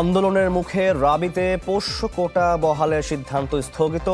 আন্দোলনের মুখে রাবিতে পোষ্য কোটা বহালের সিদ্ধান্ত স্থগিত।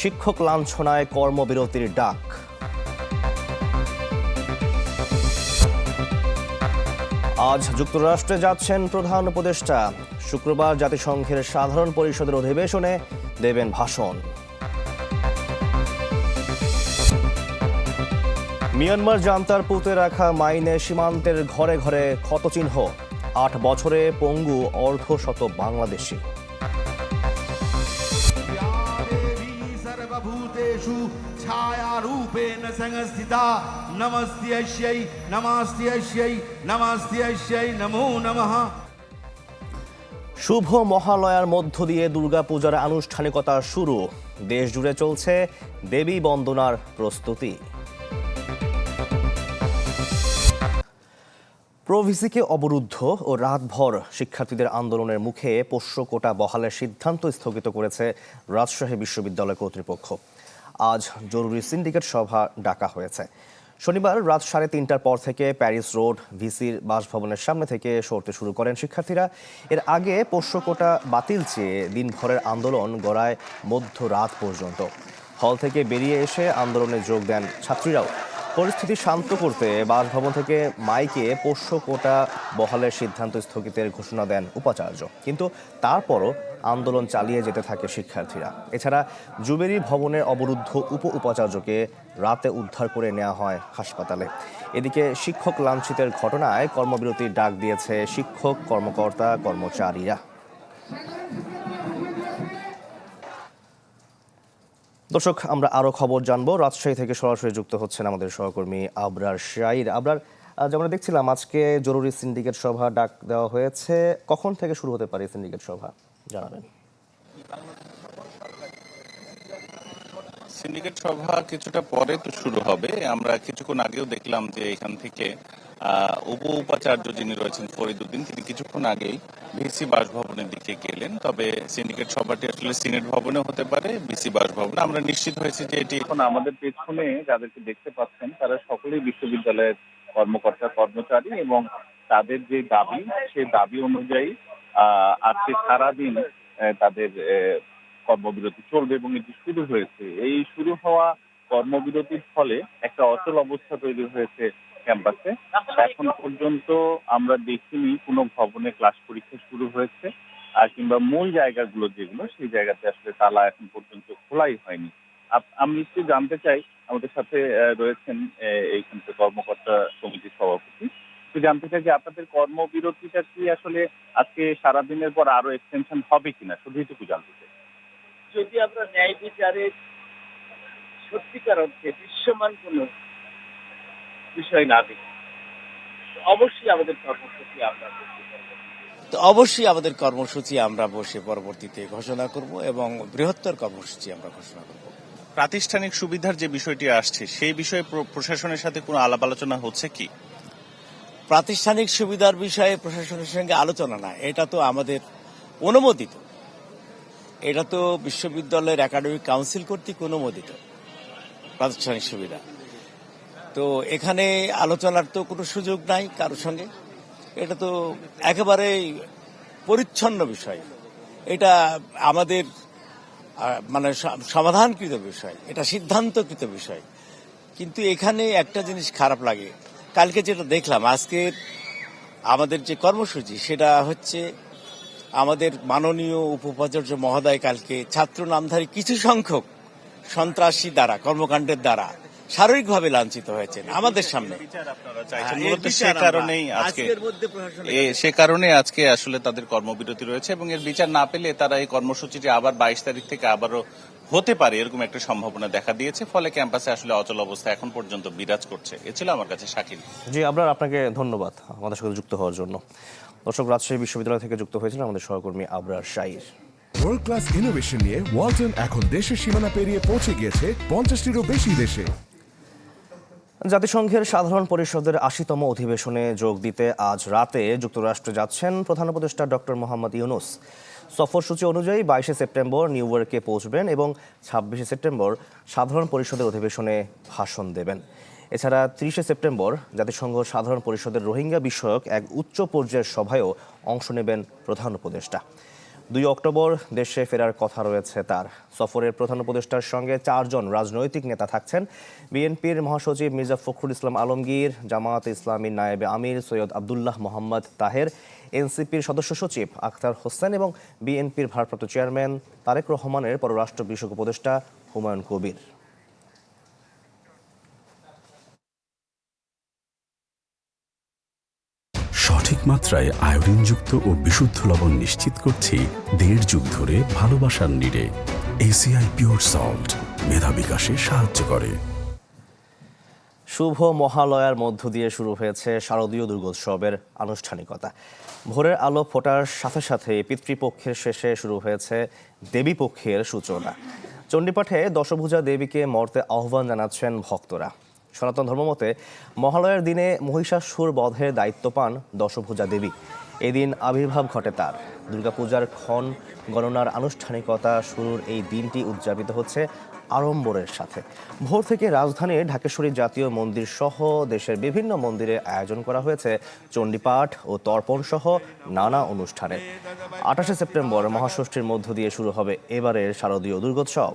শিক্ষক লাঞ্ছনায় কর্মবিরতির ডাক। আজ যুক্তরাষ্ট্রে যাচ্ছেন প্রধান উপদেষ্টা। শুক্রবার জাতিসংঘের সাধারণ পরিষদের অধিবেশনে দেবেন ভাষণ। মিয়ানমার জান্তার পুঁতে রাখা মাইনে সীমান্তের ঘরে ঘরে ক্ষতচিহ্ন। আট বছরে পঙ্গু অর্ধশত বাংলাদেশি। নমো নমঃ শুভ মহালয়ার মধ্য দিয়ে দুর্গাপূজার আনুষ্ঠানিকতা শুরু। দেশ জুড়ে চলছে দেবী বন্দনার প্রস্তুতি। প্রভিসিকে অবরুদ্ধ ও রাতভর শিক্ষার্থীদের আন্দোলনের মুখে পোষ্য কোটা বহালের সিদ্ধান্ত স্থগিত করেছে রাজশাহী বিশ্ববিদ্যালয় কর্তৃপক্ষ। আজ জরুরি সিন্ডিকেট সভা ডাকা হয়েছে। শনিবার রাত সাড়ে তিনটার পর থেকে প্যারিস রোড, ভিসির বাসভবনের সামনে থেকে সরতে শুরু করেন শিক্ষার্থীরা। এর আগে পোষ্য কোটা বাতিল চেয়ে দিনভরের আন্দোলন গড়ায় মধ্যরাত পর্যন্ত। হল থেকে বেরিয়ে এসে আন্দোলনে যোগ দেন ছাত্রীরাও। পরিস্থিতি শান্ত করতে বাসভবন থেকে মাইকে পোষ্য কোটা বহালের সিদ্ধান্ত স্থগিতের ঘোষণা দেন উপাচার্য। কিন্তু তারপরও আন্দোলন চালিয়ে যেতে থাকে শিক্ষার্থীরা। এছাড়া জুবেরি ভবনের অবরুদ্ধ উপ উপাচার্যকে রাতে উদ্ধার করে নেওয়া হয় হাসপাতালে। এদিকে শিক্ষক লাঞ্ছিতের ঘটনায় কর্মবিরতির ডাক দিয়েছে শিক্ষক কর্মকর্তা কর্মচারীরা। দর্শক, আমরা আরও খবর জানব। রাজশাহী থেকে সরাসরি যুক্ত হচ্ছেন আমাদের সহকর্মী আবরার শাইর। আবরার যেমন দেখছিলাম, আজকে জরুরি সিন্ডিকেট সভা ডাক দেওয়া হয়েছে। কখন থেকে শুরু হতে পারে সিন্ডিকেট সভা? জানাবেন। সিন্ডিকেট সভা কিছুটা পরে তো শুরু হবে। আমরা কিছুক্ষণ আগেও দেখলাম যে এখান থেকে উপ উপাচার্য যিনি রয়েছেন ফরিদুদ্দিন তিনি কিছুক্ষণ আগেই ভিসি বাসভবনের দিকে গেলেন। তবে সিন্ডিকেট সভাটি আসলে সিনেট ভবনে হতে পারে ভিসি বাসভবনে। আমরা নিশ্চিত হয়েছি যে এটি এখন আমাদের পেছনে যাদেরকে দেখতে পাচ্ছেন, তারা সকলেই বিশ্ববিদ্যালয়ের কর্মকর্তা, কর্মচারী এবং তাদের যে দাবি সেই দাবি অনুযায়ী আজকে সারাদিন তাদের কর্মবিরতি চলবে এবং এটি শুরু হয়েছে। এই শুরু হওয়া কর্মবিরতির ফলে একটা অচল অবস্থা তৈরি হয়েছে ক্যাম্পাসে। এখন পর্যন্ত আমরা দেখিনি কোনো ভবনে ক্লাস পরীক্ষা শুরু হয়েছে, আর কিংবা মূল জায়গাগুলো যেগুলো, সেই জায়গাতে আসলে তালা এখন পর্যন্ত খোলাই হয়নি। আমি একটু জানতে চাই, আমাদের সাথে রয়েছেন এইখানকার কর্মকর্তা সমিতির সভাপতি। জানতে চাই যে আপনাদের কর্মবিরতিটা কি আসলে আজকে সারাদিনের পর আরও এক্সটেনশন হবে কিনা? শুধু এটুকু জানতে চাই। যদি আমরা ন্যায় বিচারের সত্যিকার অর্থে দৃশ্যমান কোনো বিষয় না দেখি। অবশ্যই আমাদের কর্মসূচি আমরা তো অবশ্যই আমাদের কর্মসূচি আমরা বসে পরবর্তীতে ঘোষণা করব এবং বৃহত্তর কর্মসূচি আমরা ঘোষণা করব। প্রাতিষ্ঠানিক সুবিধার যে বিষয়টি আসছে সেই বিষয়ে প্রশাসনের সাথে কোনো আলাপ আলোচনা হচ্ছে কি? প্রাতিষ্ঠানিক সুবিধার বিষয়ে প্রশাসনের সঙ্গে আলোচনা না এটা তো আমাদের অনুমোদিত। এটা তো বিশ্ববিদ্যালয়ের একাডেমিক কাউন্সিল কর্তৃক অনুমোদিত প্রাতিষ্ঠানিক সুবিধা। তো এখানে আলোচনার তো কোনো সুযোগ নাই কারোর সঙ্গে। এটা তো একেবারে পরিচ্ছন্ন বিষয়। এটা আমাদের মানে সমাধানকৃত বিষয়। এটা সিদ্ধান্তকৃত বিষয়। কিন্তু এখানে একটা জিনিস খারাপ লাগে। কালকে যেটা দেখলাম আজকের আমাদের যে কর্মসূচি, সেটা হচ্ছে আমাদের মাননীয় উপোপাচার্য মহোদয় কালকে ছাত্র নামধারী কিছু সংখ্যক সন্ত্রাসী দ্বারা, কর্মকাণ্ডের দ্বারা শারীরিকভাবে লাঞ্ছিত হয়েছেন আমাদের সামনে। মূলত সে কারণেই আজকে সে কারণে আজকে আসলে তাদের কর্মবিরতি রয়েছে এবং এর বিচার না পেলে তারা এই কর্মসূচিটি আবার বাইশ তারিখ থেকে আবারও হতে পারে এরকম একটা সম্ভাবনা দেখা দিয়েছে ফলে ক্যাম্পাসে আসলে অচল অবস্থা এখন পর্যন্ত বিরাজ করছে। এ ছিল আমার কাছে শাকিল। জি আবরার আপনাকে ধন্যবাদ আমাদের সাথে যুক্ত হওয়ার জন্য। দর্শক রাজশাহী বিশ্ববিদ্যালয় থেকে যুক্ত হয়েছিলেন আমাদের সহকর্মী Abrar Shair. World class innovation নিয়ে ওয়ালটন এখন দেশের সীমানা পেরিয়ে পৌঁছে গিয়েছে পঞ্চাশটিরও বেশি দেশে। জাতিসংঘের সাধারণ পরিষদের আশিতম অধিবেশনে যোগ দিতে আজ রাতে যুক্তরাষ্ট্রে যাচ্ছেন প্রধান উপদেষ্টা ডক্টর মোহাম্মদ ইউনুস। সফরসূচি অনুযায়ী বাইশে সেপ্টেম্বর নিউ ইয়র্কে পৌঁছবেন এবং ছাব্বিশে সেপ্টেম্বর সাধারণ পরিষদের অধিবেশনে ভাষণ দেবেন। এছাড়া তিরিশে সেপ্টেম্বর জাতিসংঘ সাধারণ পরিষদের রোহিঙ্গা বিষয়ক এক উচ্চ পর্যায়ের সভায়ও অংশ নেবেন প্রধান উপদেষ্টা। দুই অক্টোবর দেশে ফেরার কথা রয়েছে তার। সফরের প্রধান উপদেষ্টার সঙ্গে চারজন রাজনৈতিক নেতা থাকছেন। বিএনপির মহাসচিব মির্জা ফখরুল ইসলাম আলমগীর, জামায়াত ইসলামী নায়েবে আমির সৈয়দ আবদুল্লাহ মোহাম্মদ তাহের, এনসিপির সদস্য সচিব আখতার হোসেন এবং বিএনপির ভারপ্রাপ্ত চেয়ারম্যান তারেক রহমানের পররাষ্ট্র বিষয়ক উপদেষ্টা হুমায়ুন কবির। মাত্রায় আয়োডিনযুক্ত ও বিশুদ্ধ লবণ নিশ্চিত করছি দেড় যুগ ধরে ভালোবাসার নিড়ে। এসিআই পিওর সল্ট মেধা বিকাশে সাহায্য করে। শুভ মহালয়ার মধ্য দিয়ে শুরু হয়েছে শারদীয় দুর্গোৎসবের আনুষ্ঠানিকতা। ভোরের আলো ফোটার সাথে সাথে পিতৃপক্ষের শেষে শুরু হয়েছে দেবীপক্ষের সূচনা। চণ্ডীপাঠে দশভুজা দেবীকে মর্তে আহ্বান জানাচ্ছেন ভক্তরা। সনাতন ধর্মমতে মহালয়ার দিনে মহিষাসুর বধের দায়িত্ব পান দশভুজা দেবী। এদিন আবির্ভাব ঘটে তার। দুর্গাপূজার ক্ষণ গণনার আনুষ্ঠানিকতা শুরুর এই দিনটি উদযাপিত হচ্ছে আড়ম্বরের সাথে। ভোর থেকে রাজধানীর ঢাকেশ্বরী জাতীয় মন্দির সহ দেশের বিভিন্ন মন্দিরে আয়োজন করা হয়েছে চণ্ডীপাঠ ও তর্পণ সহ নানা অনুষ্ঠানে। আঠাশে সেপ্টেম্বর মহাষষ্ঠীর মধ্য দিয়ে শুরু হবে এবারের শারদীয় দুর্গোৎসব।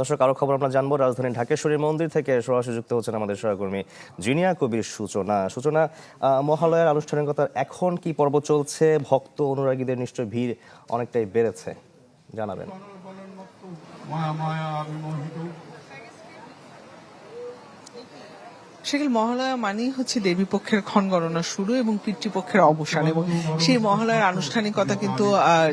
দর্শক, আরও খবর আমরা জানব রাজধানী ঢাকেশ্বরী মন্দির থেকে সরাসরি যুক্ত হচ্ছেন আমাদের সহকর্মী জিনিয়া কবির সূচনা। সূচনা মহালয়ার আনুষ্ঠানিকতার এখন কি পর্ব চলছে? ভক্ত, অনুরাগীদের নিশ্চয় ভিড় অনেকটাই বেড়েছে। জানাবেন। সেখানে মহালয়া মানেই হচ্ছে দেবী পক্ষের ক্ষণ গণনা শুরু এবং পিতৃপক্ষের অবসান এবং সেই মহালয়ার আনুষ্ঠানিকতা কিন্তু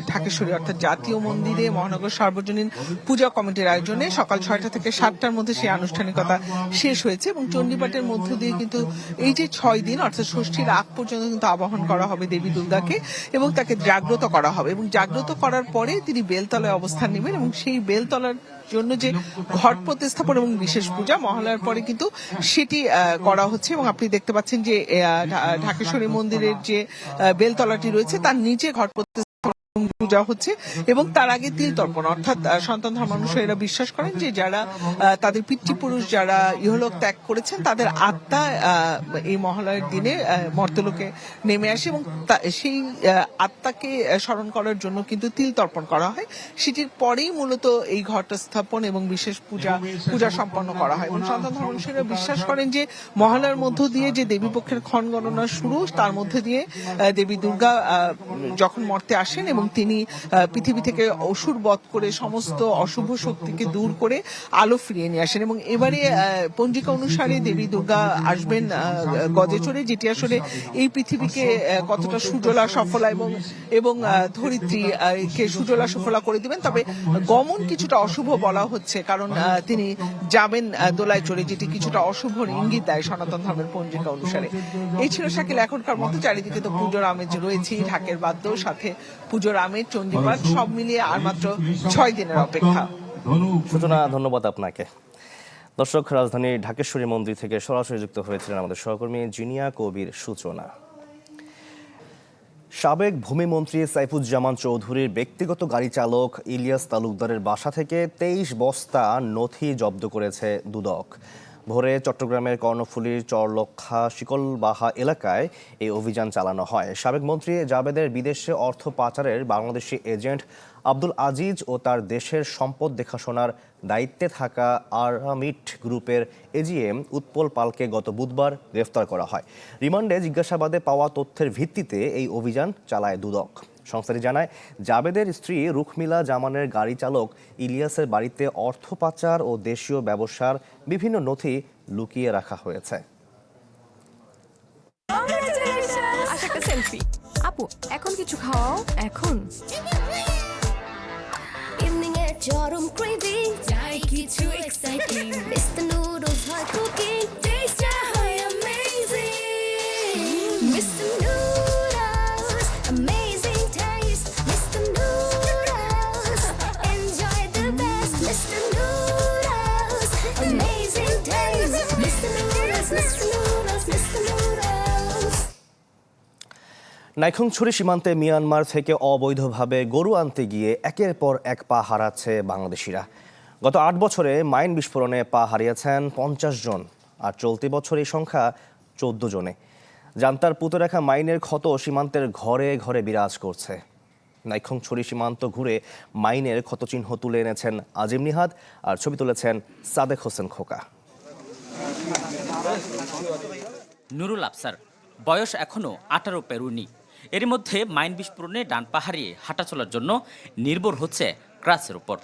ঢাকেশ্বরী অর্থাৎ জাতীয় মন্দিরে মহানগর সার্বজনীন পূজা কমিটির আয়োজনে সকাল ছয়টা থেকে সাতটার মধ্যে সেই আনুষ্ঠানিকতা শেষ হয়েছে এবং চণ্ডীপাঠের মধ্য দিয়ে কিন্তু এই যে ছয় দিন, অর্থাৎ ষষ্ঠীর আগ পর্যন্ত কিন্তু আবাহন করা হবে দেবী দুর্গাকে এবং তাকে জাগ্রত করা হবে এবং জাগ্রত করার পরে তিনি বেলতলায় অবস্থান নেবেন এবং সেই বেলতলার জন্য যে ঘট প্রতিস্থাপন এবং বিশেষ পূজা মহালয়ার পরে কিন্তু সেটি করা হচ্ছে এবং আপনি দেখতে পাচ্ছেন যে ঢাকেশ্বরী মন্দিরের যে বেলতলাটি রয়েছে, তার নিচে ঘট প্রতিস্থাপন পূজা হচ্ছে এবং তার আগে তিল তর্পণ অর্থাৎ সন্তান ধর্মানুসারীরা বিশ্বাস করেন যে যারা তাদের পিতৃপুরুষ যারা ইহলোক ত্যাগ করেছেন, তাদের আত্মা এই মহালয়ের দিনে মর্তলোকে নেমে আসে এবং সেই আত্মাকে স্মরণ করার জন্য কিন্তু তিল তর্পণ করা হয়। সেটির পরেই মূলত এই ঘট স্থাপন এবং বিশেষ পূজা পূজা সম্পন্ন করা হয় এবং সন্তান ধর্মানুসারীরা বিশ্বাস করেন যে মহালয়ার মধ্য দিয়ে যে দেবী পক্ষের ক্ষণ গণনা শুরু, তার মধ্যে দিয়ে দেবী দুর্গা যখন মর্তে আসেন এবং তিনি আহ, পৃথিবী থেকে অসুর বধ করে সমস্ত অশুভ শক্তিকে দূর করে আলো ফিরিয়ে নিয়ে আসেন এবং এবারে পঞ্জিকা অনুসারে দেবী দুর্গা আসবেন গজে চড়ে যেটি আসলে এই পৃথিবীকে কতটা সুজলা সফলা এবং এবং ধরিত্রী কে সুজলা সফলা করে দিবেন। তবে গমন কিছুটা অশুভ বলা হচ্ছে কারণ তিনি যাবেন দোলায় চড়ে যেটি কিছুটা অশুভ ইঙ্গিত দেয় সনাতন ধর্মের পঞ্জিকা অনুসারে। এই ছিল শাকিল এখনকার মতো। চারিদিকে তো পুজোর আমেজ রয়েছেই ঢাকের বাদ্য সাথে পুজোর আমেজ। চণ্ডীপাঠ সব মিলিয়ে আর মাত্র ছয় দিনের অপেক্ষা। সূচনা ধন্যবাদ আপনাকে। দর্শক রাজধানীর ঢাকেশ্বরী মন্দির থেকে সরাসরি যুক্ত হয়েছিলেন আমাদের সহকর্মী জিনিয়া কবির সূচনা। সাবেক ভূমিমন্ত্রী সাইফুজ্জামান চৌধুরীর ব্যক্তিগত গাড়ি চালক ইলিয়াস তালুকদারের বাসা থেকে তেইশ বস্তা নথি জব্দ করেছে দুদক। ভোরে চট্টগ্রামের কর্ণফুলীর চরলক্ষা শিকলবাহা এলাকায় এই অভিযান চালানো হয়। সাবেক মন্ত্রী জাবেদের বিদেশে অর্থ পাচারের বাংলাদেশি এজেন্ট আব্দুল আজিজ ও তার দেশের সম্পদ দেখাশোনার দায়িত্বে থাকা আরামিট গ্রুপের এজিএম উৎপল পালকে গত বুধবার গ্রেফতার করা হয়। রিমান্ডে জিজ্ঞাসাবাদে পাওয়া তথ্যের ভিত্তিতে এই অভিযান চালায় দুদক। সংস্থাটি জানায় জাবেদের স্ত্রী রুখমিলা জামানের গাড়ি চালক ইলিয়াসের বাড়িতে অর্থ পাচার ও দেশীয় ব্যবসার বিভিন্ন নথি লুকিয়ে রাখা হয়েছে। আপু এখন কিছু খাও? এখন। ইভিনিং এ চরম ক্রেভিং নাইখংছড়ি সীমান্তে মিয়ানমার থেকে অবৈধভাবে গরু আনতে গিয়ে একের পর এক পা হারাচ্ছে বাংলাদেশিরা। গত আট বছরে মাইন বিস্ফোরণে পা হারিয়েছেন পঞ্চাশ জন আর চলতি বছর এই সংখ্যা চোদ্দ জনে। জান্তার পুঁতে রাখা মাইনের ক্ষত সীমান্তের ঘরে ঘরে বিরাজ করছে। নাইখংছড়ি সীমান্ত ঘুরে মাইনের ক্ষতচিহ্ন তুলে এনেছেন আজিম নিহাদ আর ছবি তুলেছেন সাদেক হোসেন খোকা। নুরুল আফসার, বয়স এখনও আঠারো পেরুনি। এর মধ্যে মাইন বিস্ফোরণে ডান পা হারিয়ে হাঁটা চলার জন্য নির্ভর হচ্ছে ক্রাসের উপর।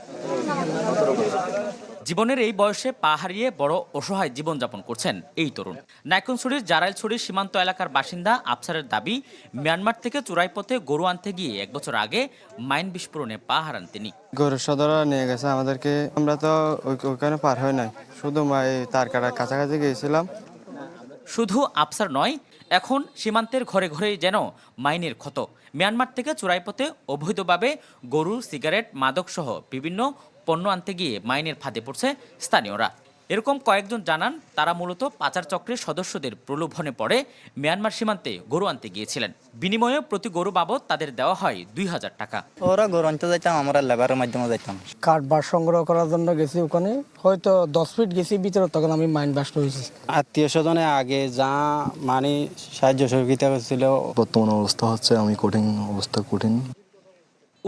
জীবনের এই বয়সে পা হারিয়ে বড় অসহায় জীবনযাপন করছেন এই তরুণ। নাইকনছড়ির জারাইলছড়ির সীমান্ত এলাকার বাসিন্দা আফসারের দাবি, মিয়ানমার থেকে চুরাই পথে গরু আনতে গিয়ে এক বছর আগে মাইন বিস্ফোরণে পা হারান তিনি। গরু সদরা নিয়ে গেছে আমাদেরকে। আমরা তো ওই- ওখানে পার হয় নাই। শুধু তার কাটার কাছাকাছি গিয়েছিলাম। শুধু আফসার নয়, এখন সীমান্তের ঘরে ঘরে যেন মাইনের ক্ষত। মিয়ানমার থেকে চোরাইপথে অবৈধভাবে গরু, সিগারেট, মাদকসহ বিভিন্ন পণ্য আনতে গিয়ে মাইনের ফাঁদে পড়ছে স্থানীয়রা। এরকম কয়েকজন জানান তারা মূলত পাচার চক্রের সদস্যদের প্রলোভনে পড়ে মিয়ানমার সীমান্তে গরু আনতে গিয়েছিলেন। বিনিময়ে প্রতি গরু বাবদ তাদের দেওয়া হয় দুই হাজার টাকা। ওরা গরু আনতে যাইতাম আমরা লেবারের মাধ্যমে যাইতাম। কাঠ বাস সংগ্রহ করার জন্য গেছি ওখানে। হয়তো দশ ফিট গেছি ভিতরে তখন আমি মাইন্ড বাস্ট হয়েছি আত্মীয় স্বজনে আগে যা মানে সাহায্য সহযোগিতা করছিল বর্তমান অবস্থা হচ্ছে আমি কঠিন অবস্থা কঠিন।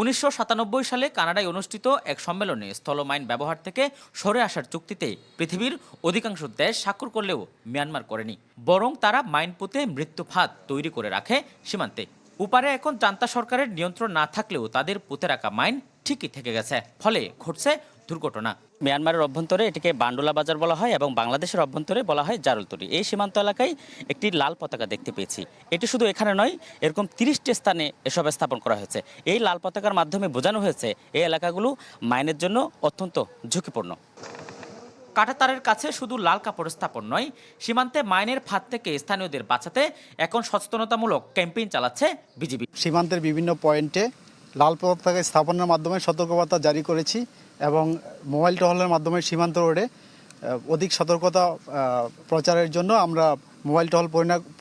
উনিশশো সাতানব্বই সালে কানাডায় অনুষ্ঠিত এক সম্মেলনে স্থলমাইন ব্যবহার থেকে সরে আসার চুক্তিতে পৃথিবীর অধিকাংশ দেশ স্বাক্ষর করলেও মিয়ানমার করেনি। বরং তারা মাইন পুঁতে মৃত্যু ফাঁদ তৈরি করে রাখে সীমান্তে। উপারে এখন জান্তা সরকারের নিয়ন্ত্রণ না থাকলেও তাদের পুঁতে রাখা মাইন ঠিকই থেকে গেছে। ফলে ঘটছে দুর্ঘটনা। মিয়ানমারের অভ্যন্তরে এটিকে বান্ডুলা বাজার বলা হয় এবং বাংলাদেশের অভ্যন্তরে বলা হয় জারুলতরি এই সীমান্ত এলাকায় একটি লাল পতাকা দেখতে পেয়েছি। এটি শুধু এখানে নয়, এরকম তিরিশটি স্থানে এসব স্থাপন করা হয়েছে। এই লাল পতাকার মাধ্যমে বোঝানো হয়েছে, এই এলাকাগুলো মাইনের জন্য অত্যন্ত ঝুঁকিপূর্ণ। কাঁটাতারের কাছে শুধু লাল কাপড় স্থাপন নয়, সীমান্তে মাইনের ফাঁদ থেকে স্থানীয়দের বাঁচাতে এখন সচেতনতামূলক ক্যাম্পেইন চালাচ্ছে বিজিবি। সীমান্তের বিভিন্ন পয়েন্টে লাল পতাকা স্থাপনের মাধ্যমে সতর্কবার্তা জারি করেছি। এবং মোবাইল টহলের মাধ্যমে সীমান্ত রোডে অধিক সতর্কতা প্রচারের জন্য আমরা মোবাইল টহল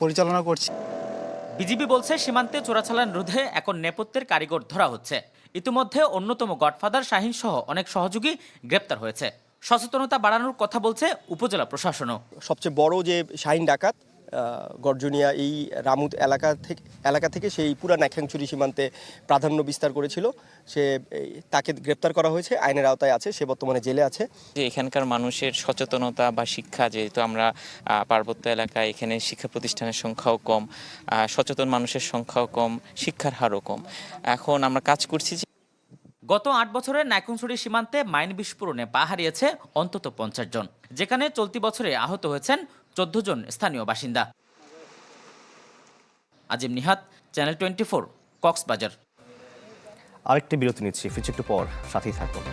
পরিচালনা করছি। বিজিবি বলছে সীমান্তে চোরাচালান রোধে এখন নেপথ্যের কারিগর ধরা হচ্ছে। ইতিমধ্যে অন্যতম গডফাদার শাহিন সহ অনেক সহযোগী গ্রেপ্তার হয়েছে। সচেতনতা বাড়ানোর কথা বলছে উপজেলা প্রশাসনও। সবচেয়ে বড় যে শাহিন ডাকাত গর্জনিয়া এই রামুত এলাকা থেকে এলাকা থেকে সেই পুরা নাখ্যাংচুরি সীমান্তে প্রাধান্য বিস্তার করেছিল। সে তাকে গ্রেপ্তার করা হয়েছে, আইনের আওতায় আছে, সে বর্তমানে জেলে আছে। যে এখানকার মানুষের সচেতনতা বা শিক্ষা, যেহেতু আমরা পার্বত্য এলাকায় এখানে শিক্ষা প্রতিষ্ঠানের সংখ্যাও কম সচেতন মানুষের সংখ্যাও কম, শিক্ষার হারও কম। এখন আমরা কাজ করছি যে গত আট বছরে নাইকুনসুরি সীমান্তে মাইন বিস্ফোরণে পা হারিয়েছে অন্তত পঞ্চাশ জন, যেখানে চলতি বছরে আহত হয়েছেন চোদ্দ জন স্থানীয় বাসিন্দা। Azim Nihat, channel twenty four, Cox's Bazar. আরেকটি বিরতি নিচ্ছি, ফিরছি একটু পর, সাথেই থাকুন।